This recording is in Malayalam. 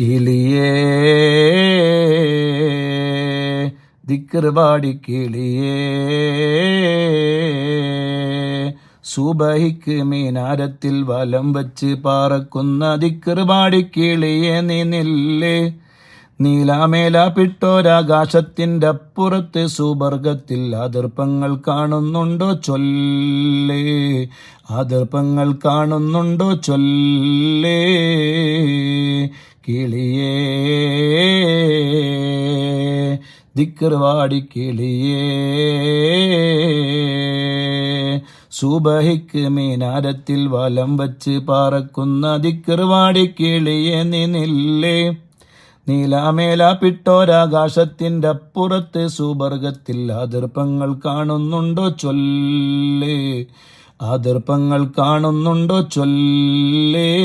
കിളിയേ. ദിക്കർവാടി കിളിയേ. സുബഹിക്ക് മീനാരത്തിൽ വലം വച്ച് പാറക്കുന്ന ദിക്കർവാടി കിളിയെ നീ നീലാമേല പിട്ടോരാകാശത്തിന്റെ അപ്പുറത്ത് സുബർഗത്തിൽ അതിർപ്പങ്ങൾ കാണുന്നുണ്ടോ ചൊല്ലേ. അതിർപ്പങ്ങൾ കാണുന്നുണ്ടോ ചൊല്ലേ. കിളിയേ. ദിക്കർവാടി കിളിയേ. സുബഹിക്ക് മീനാരത്തിൽ വലം വച്ച് പാറക്കുന്ന ദിക്കർവാടി കിളിയെ നിന്നില്ലേ നില്ലേ. നീലാമേല പിട്ടോരാകാശത്തിന്റെ അപ്പുറത്ത് സുബർഗത്തിൽ അതിർപ്പങ്ങൾ കാണുന്നുണ്ടോ ചൊല്ലേ. അതിർപ്പങ്ങൾ കാണുന്നുണ്ടോ ചൊല്ലേ.